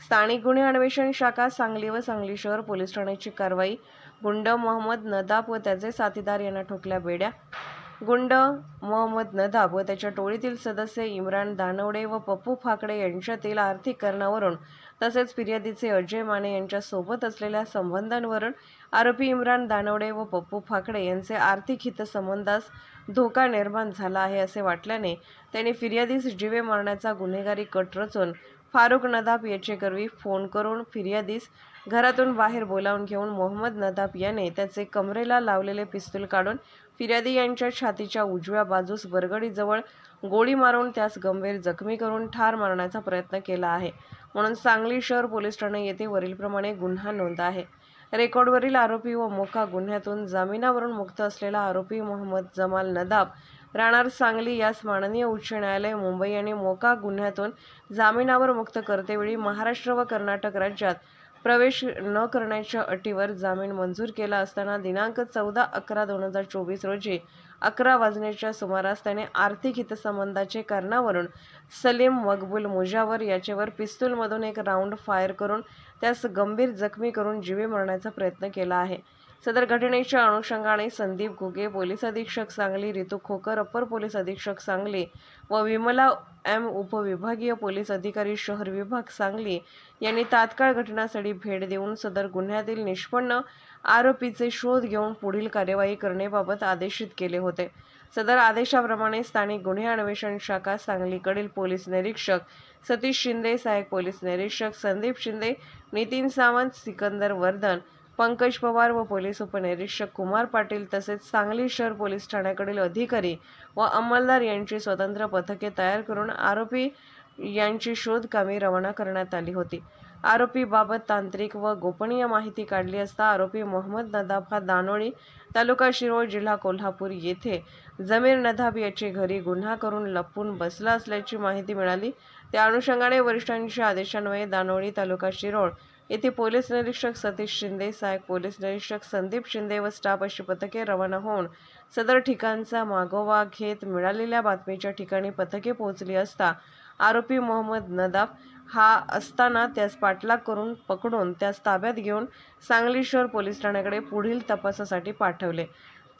स्थानिक गुन्हे अन्वेषण शाखा सांगली व सांगली शहर पोलीस ठाण्याची कारवाई. गुंड मोहम्मद नदाब व त्याचे साथीदार यांना ठोकल्या बेड्या. गुंड मोहम्मद नदाब व त्याच्या टोळीतील सदस्य इम्रान दानवडे व पप्पू फाकडे यांच्यातील आर्थिक करणावरून तसेच फिर्यादीचे अजय माने यांच्यासोबत असलेल्या संबंधांवरून आरोपी इम्रान दानवडे व पप्पू फाकडे यांचे आर्थिक हितसंबंधास धोका निर्माण झाला आहे असे वाटल्याने त्यांनी फिर्यादीस जीवे मारण्याचा गुन्हेगारी कट रचून फारुख नदाब याचेकरवी फोन करून फिर्यादीस घरातून बाहेर बोलावून घेऊन मोहम्मद नदाब याने त्याचे कमरेला लावलेले पिस्तूल काढून फिर्यादी यांच्या छातीच्या उजव्या बाजूस बरगडीजवळ गोळी मारून त्यास गंभीर जखमी करून ठार मारण्याचा प्रयत्न केला आहे. म्हणून सांगली शहर पोलीस ठाणे येथे वरीलप्रमाणे गुन्हा नोंद आहे. रेकॉर्डवरील आरोपी व मोका गुन्ह्यातून जामिनावरून मुक्त असलेला आरोपी मोहम्मद जमाल नदाब राहणार सांगली यास माननीय उच्च न्यायालय मुंबई आणि मोका गुन्ह्यातून जामिनावर मुक्त करतेवेळी महाराष्ट्र व कर्नाटक राज्यात प्रवेश न करण्याच्या अटीवर जामीन मंजूर केला असताना दिनांक चौदा अकरा दोन हजार चोवीस रोजी अकरा वाजण्याच्या सुमारास त्याने आर्थिक हितसंबंधाचे कारणावरून सलीम मकबूल मुजावर याचेवर पिस्तूलमधून एक राऊंड फायर करून त्यास गंभीर जखमी करून जीवे मरण्याचा प्रयत्न केला आहे. सदर घटनेच्या अनुषंगाने संदीप घुगे पोलीस अधीक्षक सांगली रितू खोकर अप्पर पोलीस अधीक्षक सांगली व विमला एम उपविभागीय पोलीस अधिकारी शहर विभाग सांगली यांनी तात्काळ घटनास्थळी भेट देऊन सदर गुन्ह्यातील निष्पन्न आरोपीचे शोध घेऊन पुढील कार्यवाही करण्याबाबत आदेशित केले होते. सदर आदेशाप्रमाणे स्थानिक गुन्हे अन्वेषण शाखा सांगलीकडील पोलीस निरीक्षक सतीश शिंदे सहाय्यक पोलीस निरीक्षक संदीप शिंदे नितीन सावंत सिकंदर वर्धन पंकज पवार व पोलीस उपनिरीक्षक कुमार पाटील तसेच सांगली शहर पोलीस ठाण्याकडील अधिकारी व अंमलदार यांची स्वतंत्र पथके तयार करून आरोपी यांची शोधकामी रवाना करण्यात आली होती. आरोपीबाबत तांत्रिक व गोपनीय माहिती काढली असता आरोपी मोहम्मद नदाब हा दानोळी तालुका शिरोळ जिल्हा कोल्हापूर येथे जमीर नदाब याची घरी गुन्हा करून लपून बसला असल्याची माहिती मिळाली. त्या अनुषंगाने वरिष्ठांच्या आदेशान्वये दानोळी तालुका शिरोळ येथे पोलीस निरीक्षक सतीश शिंदे सहाय्यक पोलीस निरीक्षक संदीप शिंदे व स्टाफ अशी पथके रवाना होऊन सदर ठिकाणचा मागोवा घेत मिळालेल्या बातमीच्या ठिकाणी पथके पोहोचली असता आरोपी मोहम्मद नदाब हा असताना त्यास पाठलाग करून पकडून त्यास ताब्यात घेऊन सांगली शहर पोलीस ठाण्याकडे पुढील तपासासाठी पाठवले.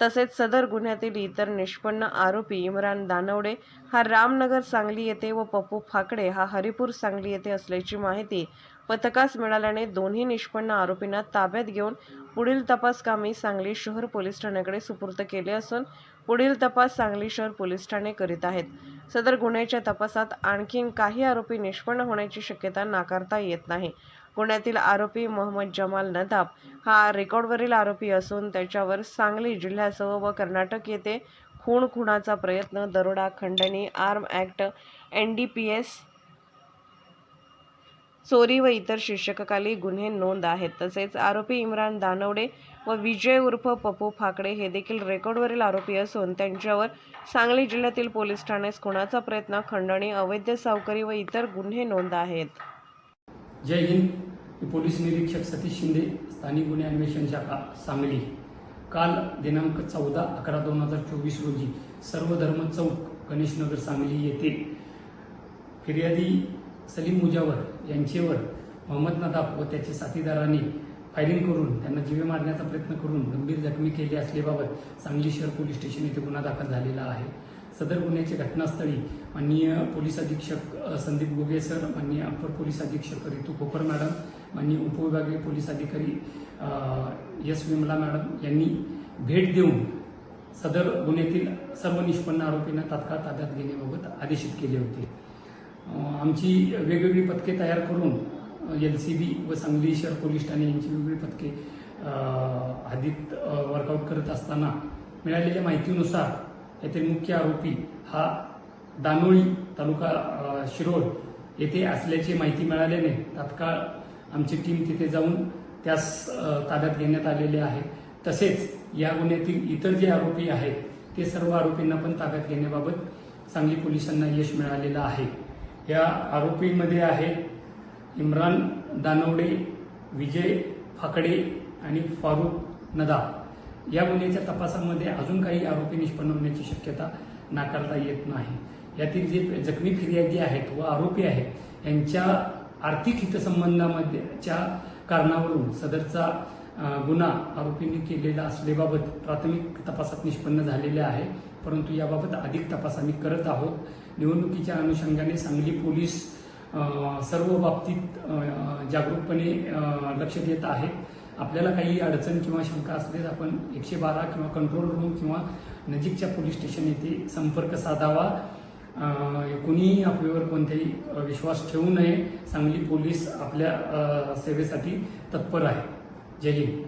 तसेच सदर गुन्ह्यातील इतर निष्पन्न आरोपी इम्रान दानवडे हा रामनगर सांगली येथे व पप्पू फाकडे हा हरिपूर सांगली येथे असल्याची माहिती पथकास मिळाल्याने दोन्ही निष्पन्न आरोपींना ताब्यात घेऊन पुढील तपास कामी सांगली शहर पोलीस ठाण्याकडे सुपूर्द केले असून पुढील तपास सांगली शहर पोलीस ठाणे करीत आहेत. सदर गुन्ह्याच्या तपासात आणखीन काही आरोपी निष्पन्न होण्याची शक्यता नाकारता येत नाही. पुण्यातील आरोपी मोहम्मद जमाल नदाब हा रेकॉर्डवरील आरोपी असून त्याच्यावर सांगली जिल्ह्यासह व कर्नाटक येथे खून खुणाचा प्रयत्न दरोडा खंडणी arm act N D P S चोरी व इतर शीर्षकाखाली गुन्हे नोंद आहेत. तसेच आरोपी इम्रान दानवडे व विजय उर्फ पप्पू फाकडे हे देखील रेकॉर्डवरील आरोपी असून त्यांच्यावर सांगली जिल्ह्यातील पोलीस ठाण्यास खुणाचा प्रयत्न खंडणी अवैध सावकारी व इतर गुन्हे नोंद आहेत. जय हिंद. मी पोलीस निरीक्षक सतीश शिंदे स्थानिक गुन्हे अन्वेषण शाखा सांगली. काल दिनांक चौदा अकरा दोन हजार चोवीस रोजी सर्वधर्म चौक गणेशनगर सांगली येथे फिर्यादी सलीम मुजावर यांचेवर मोहम्मद नदाब व त्याचे साथीदारांनी फायरिंग करून त्यांना जीवे मारण्याचा प्रयत्न करून गंभीर जखमी केले असल्याबाबत सांगली शहर पोलीस स्टेशन येथे गुन्हा दाखल झालेला आहे. सदर गुन्ह्याच्या घटनास्थळी माननीय पोलीस अधीक्षक संदीप गोगे सर माननीय अप्पर पोलीस अधीक्षक रितू खोपर मॅडम माननीय उपविभागीय पोलीस अधिकारी एस विमला मॅडम यांनी भेट देऊन सदर गुन्ह्यातील सर्व निष्पन्न आरोपींना तात्काळ ताब्यात घेण्याबाबत आदेशित केले होते. आमची वेगवेगळी पथके तयार करून एल सी बी व सांगली शहर पोलीस ठाणे यांची वेगवेगळी पथके हदीत हद्दीत वर्कआउट करत असताना मिळालेल्या माहितीनुसार येथे मुख्य आरोपी हा दानोळी तालुका शिरोळ येथे असल्याची माहिती मिळाल्याने तात्काळ आमची टीम तिथे जाऊन त्यास ताब्यात घेण्यात आलेले आहे. तसेच या गुन्ह्यातील इतर जे आरोपी आहेत ते सर्व आरोपींना पण ताब्यात घेण्याबाबत सांगली पोलिसांना यश मिळालेलं आहे. या आरोपींमध्ये आहेत इम्रान दानवडे विजय फाकडे आणि फारुख नदा या गुन्ह्याच्या तपासामध्ये अजून काही आरोपी निष्पन्न होण्याची शक्यता नाकारता येत नाही. यातील जे जखमी फिर्यादी आहेत व आरोपी आहेत यांच्या आर्थिक हितसंबंधामध्येच्या कारणावरून सदरचा गुन्हा आरोपींनी केलेला असल्याबाबत प्राथमिक तपासात निष्पन्न झालेले आहे. परंतु याबाबत अधिक तपास आम्ही करत आहोत. निवडणुकीच्या अनुषंगाने सांगली पोलीस सर्व बाबतीत जागरूकपणे लक्ष देत आहेत आपल्याला काही अडचण किंवा शंका असल्यास आपण एकशे बारा किंवा कंट्रोल रूम किंवा नजीकच्या पोलीस स्टेशन येथे संपर्क साधावा. कोणीही कुणीही आपल्यावर कोणताही विश्वास ठेवू नये. सांगली पोलीस आपल्या सेवेसाठी तत्पर आहे. जय हिंद.